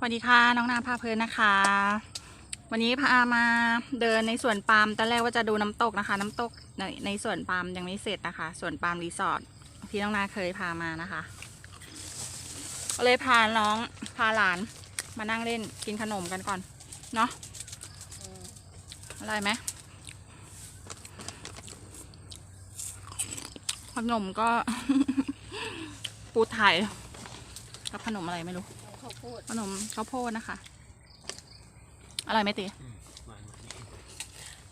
สวัสดีค่ะ น้องนาพาเพลินนะคะ วันนี้พามาเดินในสวนปาล์มตอนแรกว่าจะดูน้ำตกนะคะ น้ำตกในในสวนปาล์มยังไม่เสร็จนะคะสวนปาล์มรีสอร์ทที่น้องนาเคยพามานะคะก็เลยพาน้องพาหลานมานั่งเล่นกินขนมกันก่อนเนาะอร่อยไหมขนมก็ ปูไทยกับขนมอะไรไม่รู้ ดขนมข้าวโพดนะคะ อร่อยไหมตี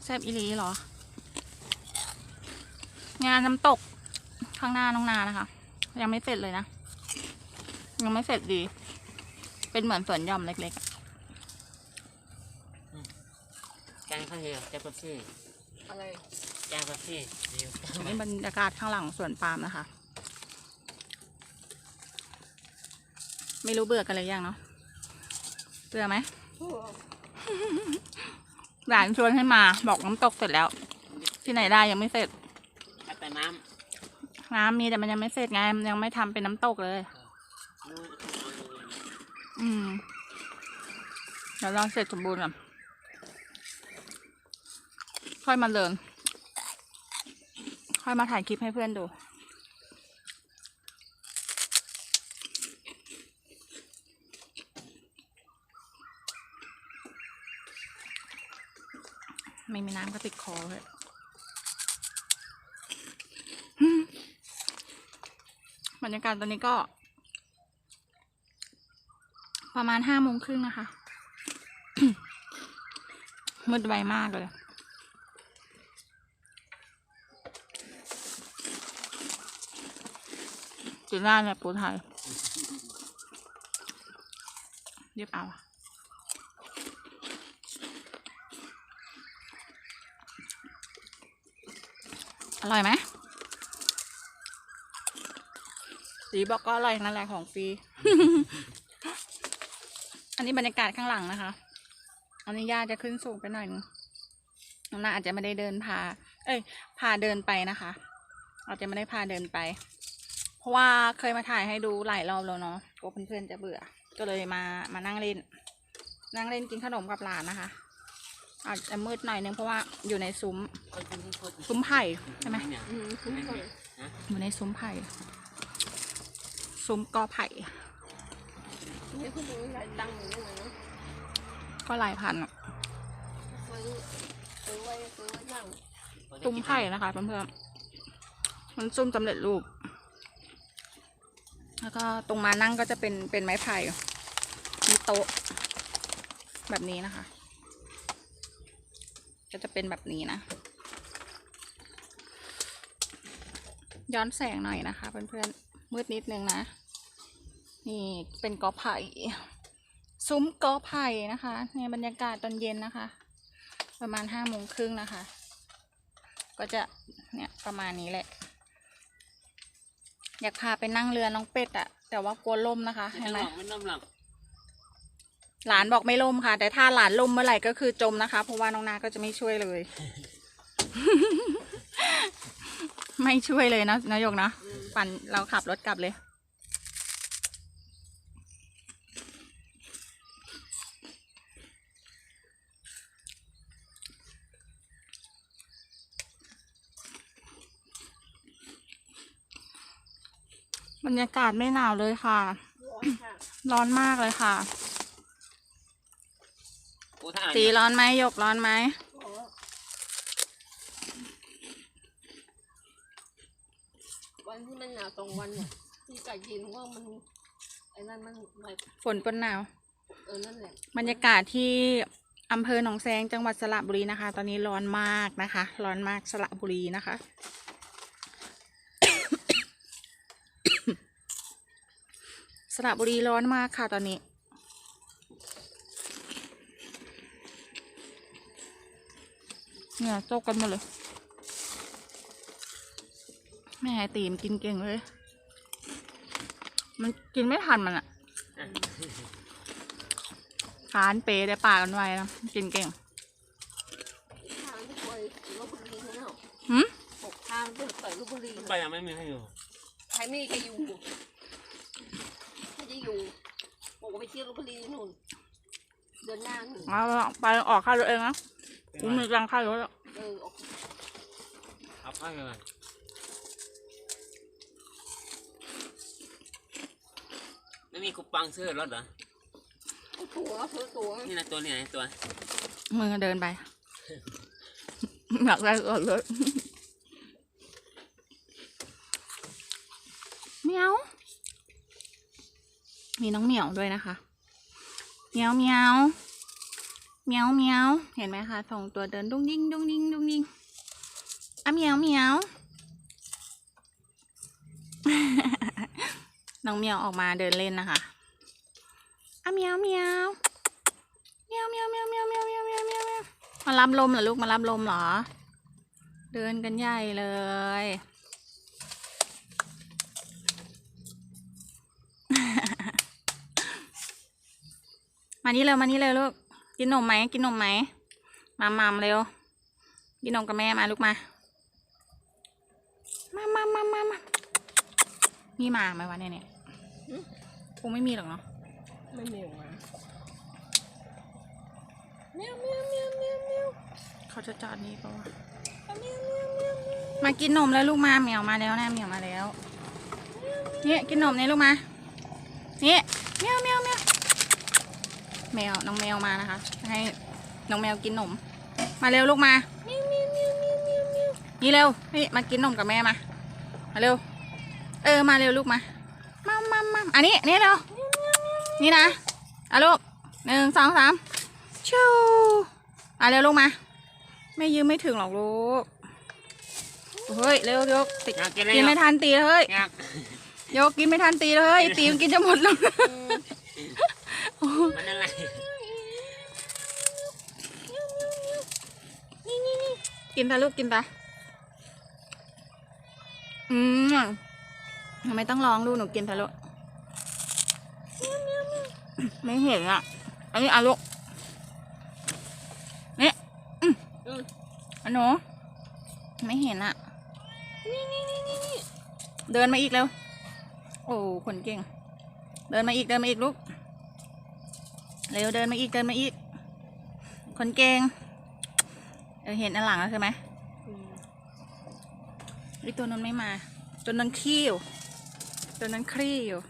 แซ่บอีหลีเหรอ งานน้ำตกข้างหน้าน้องนานะคะ ยังไม่เสร็จเลยนะ ยังไม่เสร็จดี เป็นเหมือนสวนหย่อมเล็กๆอะแกงข้าวเหนียวแกงเป๊ปซี่อะไรแกงเป๊ปซี่ดีนี่บรรยากาศข้างหลังสวนปาล์มนะคะ ไม่รู้เบื่อกันเลยยังเนาะเบื่อไหมหลานชวนให้มา บอกน้ำตกเสร็จแล้ว ที่ไหนได้ยังไม่เสร็จแต่น้น้ำมีแต่มันยังไม่เสร็จไงมันยังไม่ทำเป็นน้ำตกเลยำนู่นอืมเดี๋ยวรอเสร็จสมบูรณ์ก่อนค่อยมาเดินค่อยมาถ่ายคลิปให้เพื่อนดู ไม่มีน้ำก็ติดคอเลยบรรยากาศตอนนี้ก็ ประมาณห้าโมงครึ่งนะคะ มืดไวมากเลยจุดหน้าเนี่ยปูไทยเรียบเอาอ ร่อยไหมสีบอกก็อร่อยนั่นแหละของฟรี อันนี้บรรยากาศข้างหลังนะคะ อันนี้ย่าจะขึ้นสูงไปหน่อยนึงน้องนาอาจจะไม่ได้เดินพา เอ้ย พาเดินไปนะคะ อาจจะไม่ได้พาเดินไป เพราะว่าเคยมาถ่ายให้ดูหลายรอบแล้วเนาะกลัวเพื่อนๆจะเบื่อ ก็เลยมา มานั่งเล่น นั่งเล่นกินขนมกับหลานนะคะ อาจจะมืดหน่อยนึงเพราะว่าอยู่ในซุ้มคนกินที่คนซุ้มไผ่ใช่ไหมเนี่ยอืมคุ้มเลยอยู่ในซุ้มไผ่ซุ้มกอไผ่นี่คุณดูหลายตังค์อยู่นี่นะก็หลายพันอะซื้อซื้อไว้ซื้อไว้นั่งซุ้มไผ่นะคะเพื่อนๆมันซุ้มสำเร็จรูป แล้วก็ตรงมานั่งก็จะเป็นเป็นไม้ไผ่มีโต๊ะแบบนี้นะคะ ก็จะเป็นแบบนี้นะ ย้อนแสงหน่อยนะคะเพื่อนๆมืดนิดนึงนะ นี่เป็นกอไผ่ซุ้มกอไผ่นะคะ ในบรรยากาศตอนเย็นนะคะ ประมาณห้าโมงครึ่งนะคะ ก็จะเนี่ยประมาณนี้แหละ อยากพาไปนั่งเรือน้องเป็ดอะแต่ว่ากลัวล่มนะคะไม่เห็นต้ไหอมง หรอกไม่ต้องหรอกหลานบอกไม่ล่มค่ะ แต่ถ้าหลานล่มเมื่อไหร่ก็คือจมนะคะ เพราะว่าน้องนาก็จะไม่ช่วยเลย ไม่ช่วยเลยนะนายกนะปั่นเราขับรถกลับเลย บรรยากาศไม่หนาวเลยค่ะ ร้อนค่ะร้อนมากเลยค่ะกูถ้าอ่าน ตีร้อนไหมหยกร้อนไหมอ๋อวันที่มันหนาวสองวันเนี่ยที่ไก่ยินว่ามันไอ้นั่นมันไม่ฝนปนหนาวเออนั่นแหละบรรยากาศที่อำเภอหนองแซงจังหวัดสระบุรีนะคะ ตอนนี้ร้อนมากนะคะ ร้อนมากสระบุรีนะคะสระบุรีร้อนมากค่ะตอนนี้ เนี่ยโจกกันหมดเลย แม่ไอตีมนกินเก่งเลย มันกินไม่ทันมันอะคานเปได้ปากกันไว้นะกินเก่งทางที่ไปลบบุรีใช่ไหมหืมหกทางไปต่อยลบบุรีไปยังไม่มีให้อยู่ใครไม่มีใครอยู่ใครจะอยู่บอกว่าไปเที่ยวที่ลพบุรีนู่นเดือนหน้านู่นเอาไปออกค่ารถเองนะเป็น กูไรมีตังค่ารถอะเออออกเอาเข้าไปก่อนไม่มีคูปองซื้อรถเหรอ ตัวเพื่อตัวนี่นะตัวนี่ไหนตัว มึงก็เดินไป อยากได้ก่อนเลยเหมียว มีน้องเหมียวด้วยนะคะเหมียวเหมียว เมียวเมียวเห็นไหมคะสองตัวเดินดุ้งดิ้งดุ้งดิ้งดุ้งดิ้งอะเมียวเมียวน้องเมียวออกมาเดินเล่นนะคะอะเมียวเมียวเมียวเมียวเมียวเมียวเมียวเมียวเมียวเมียวเมียวมารับลมเหรอลูกมารับลมเหรอ เดินกันใหญ่เลยมานี่เร็วมานี่เร็วลูก กินนมไหมกินนมไหมมามามเร็ว กินนมกับแม่มาลูกมา มามามามามานี่มาไหมวะเนี่ยเนี่ยคงไม่มีหรอกเนาะไม่มีออกมาเมียวเมียวเมียวเมียวเมียวเขาจะจอดนี่ปะวะเมียวเมียวเมียวเมียวมากินนมแล้วลูกมาเหมียวมาแล้วนะเหมียวมาแล้วเนี่ยกินนมเนี่ยลูกมาเนี่ยเมียวเมียวเมียว แมวน้องแมวมานะคะ ให้น้องแมวกินนม มาเร็วลูกมาเมียวเมียวเมียวเมียวเมียวเมียวนี่เร็ว นี่มากินนมกับแม่มา มาเร็ว เออมาเร็วลูกมา มามามาอันนี้นี่เร็ว นี่นะเอาลูกหนึ่งสองสามชูอะเร็วลูกมา ไม่ยืมไม่ถึงหรอกลูก เฮ้ยเร็วยกติอยากกินอะไรกินไม่อะทันตีเลยอยากยกกินไม่ทันตีเลย ตีมันกินจะหมดแล้ว มันอะไรกินตาลูกกินตาอืมทำไมต้องร้องลูกหนูกินตาลูกไม่เห็นอะ อันนี้อะลูกนี่อันหนูไม่เห็นอะ เดินมาอีกเร็ว โอ้ คนเก่ง เดินมาอีก เดินมาอีกลูก เร็วเดินมาอีกเดินมาอีก คนเก่งเออเห็นอันหลังแล้วใช่ไหมอืมไอตัวนั้นไม่มาตัวนั้นขี้อยู่ตัวนั้นคลี่อยู่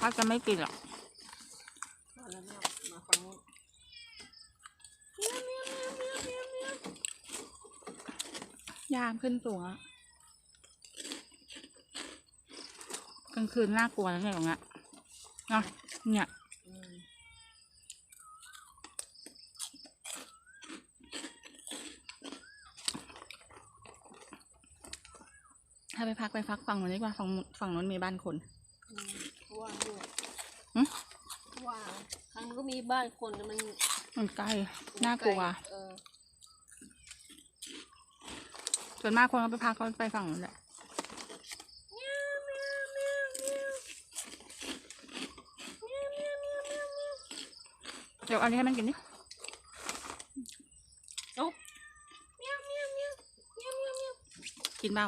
ถ้าจะไม่กินหรอกมาแล้วเนาะมาฟังนู้นเมียวเมียวเมียวเมียวเมียวเมียวยามขึ้นสูงอะ ลางคืนน่ากลัวนะเนี่ยตรงเนี้ยเนาะเนี่ยอืมถ้าไปพักไปพักฝั่งนู้นดีกว่าฝั่งนู้นฝั่งนู้นมีบ้านคนอืมว่างด้วยหึว่างครั้งก็มีบ้านคนแต่มันมันใกล้น่ากลัวเออส่วนมากคนก็ไปพักก็ไปฝั่งนู้นแหละ เดี๋ยวเอันนี้ให้มันกินดิเอ้าเมียวเมียวเมียวเมียวเมียวเมียวกินเปล่า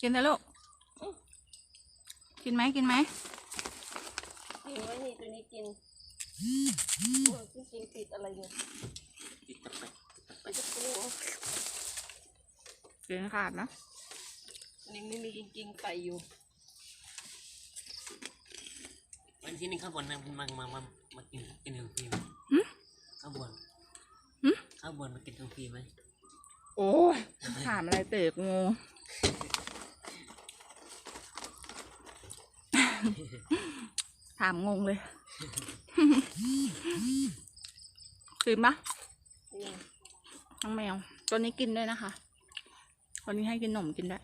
กินนะลูกกินไหมกินไหมกินไว้นี่ตัวนี้กินโอ้ยจริงๆติดอะไรเนี่ยติดตะไปไปจะกลัวกินขาดนะนี่ไม่มีจริงๆไก่อยู่ วันที่นี่ข้าวบนนะมันมามามามากินกินทั้งฟรีไหมข้าวบนข้าวบนมากินทั้งฟรีไหมโอ้ยถามอะไรเตะกูงงถามงงเลยกินปะนี่ทั้งแมว ตัวนี้กินด้วยนะคะ ตัวนี้ให้กินหนมกินด้วย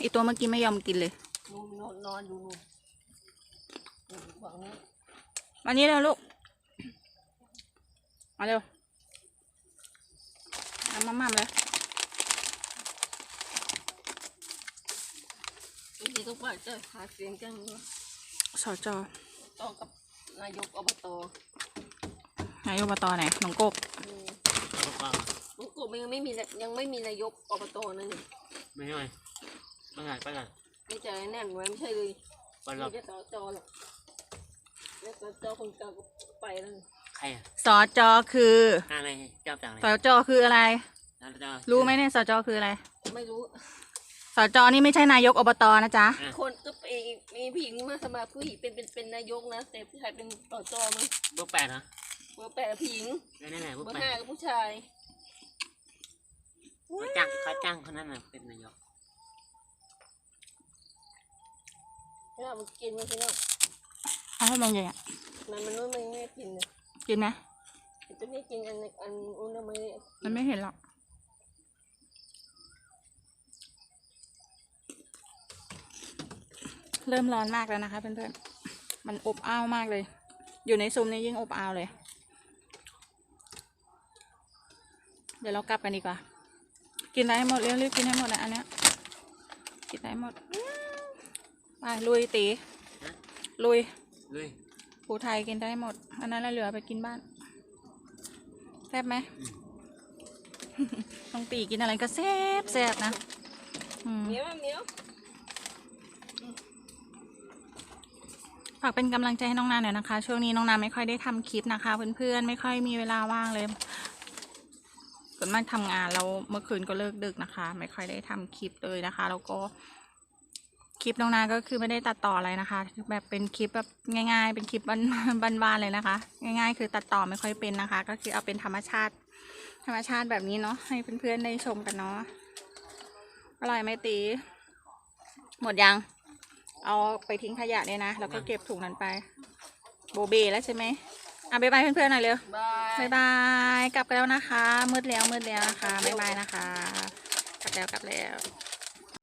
อีตัวเมื่อกี้ไม่ยอมกินเลยนูนนอนนอนอยู่นู่นนู่นฝั่งนี้ มานี้เร็วลูก มาเร็วเอามาม่ามาเลยบางทีก็ว่าจะหาเสียงจังเลยสอจอต่อกับนายกอบตนายกอบตไหนหนองกบอืมข้าวเปล่าอืน้องกบมันยังไม่มีนะยังไม่มีนายกอบตนั่นนี่ไม่ใช่ไหมไปก่อนไปก่อนไม่เจอแน่นไว้ไม่ใช่เลยไปรอไม่ใช่สจหรอก แล้วสจคนเก่าก็ไปแล้วนี่ใครอะสอจอคืออะไรเจ้าจังเลยสอจอคืออะไร แล้วเจ้ารู้ไหมเนี่ยสอจอคืออะไรไม่รู้ สอจอนี่ไม่ใช่นายกอบตนะจ๊ะอะคนก็มีมีผู้หญิงมาสมัครผู้หญิงเป็นเป็นเป็นนายกนะแต่ผู้ชายเป็นสจมั้งเบอร์แปดนะเบอร์แปดผู้หญิงแล้วนี่ไหนเบอเบอร์ร์แปห้าดก็ผู้ชายเขาจ้างเขาจ้างคนนั้นน่ะเป็นนายกไม่เอามันกินมันกินเนาะ เอาให้มองใหญ่อะมันมันนู้นมันไม่ได้กินนะกินไหมมันจะไม่กินอันอันอุ้นนะมันมันไม่เห็นหรอกเริ่มร้อนมากแล้วนะคะเพื่อนๆ มันอบอ้าวมากเลย อยู่ในซุ้มนี้ยิ่งอบอ้าวเลย เดี๋ยวเรากลับกันดีกว่า กินได้หมดเร็วรีบกินให้หมดนะอันเนี้ย กินได้หมด ไปลุยตี ลุยเลยปูไทยกินได้หมด อันนั้นเราเหลือไปกินบ้านแซ่บไหมต้องตีกินอะไรก็แซ่บแซ่บนะอืมเหมียวอะเหมียวฝากเป็นกำลังใจให้น้องนาหน่อยนะคะ ช่วงนี้น้องนาไม่ค่อยได้ทำคลิปนะคะ เพื่อนๆ ไม่ค่อยมีเวลาว่างเลยส่วนมากทำงานแล้วเมื่อคืนก็เลิกดึกนะคะ ไม่ค่อยได้ทำคลิปเลยนะคะ แล้วก็ คลิปน้องนาก็คือไม่ได้ตัดต่ออะไรนะคะแบบเป็นคลิปแบบง่าย ๆ เป็นคลิปบ้านบ้านๆเลยนะคะ ง่าย ๆ คือตัดต่อไม่ค่อยเป็นนะคะ ก็คือเอาเป็นธรรมชาติ ธรรมชาติแบบนี้เนาะให้เพื่อนๆได้ชมกันเนาะอร่อยไหมตี หมดยัง เอาไปทิ้งขยะเนี่ยนะแล้วก็เก็บถุงนั้นไป โบเบแล้วใช่ไหมอะบ๊ายบายเพื่อนๆหน่อยเร็วบายบ๊ายบายกลับกันแล้วนะคะมืดแล้วมืดแล้วนะคะบ๊ายบายนะคะ กลับแล้วกลับแล้ว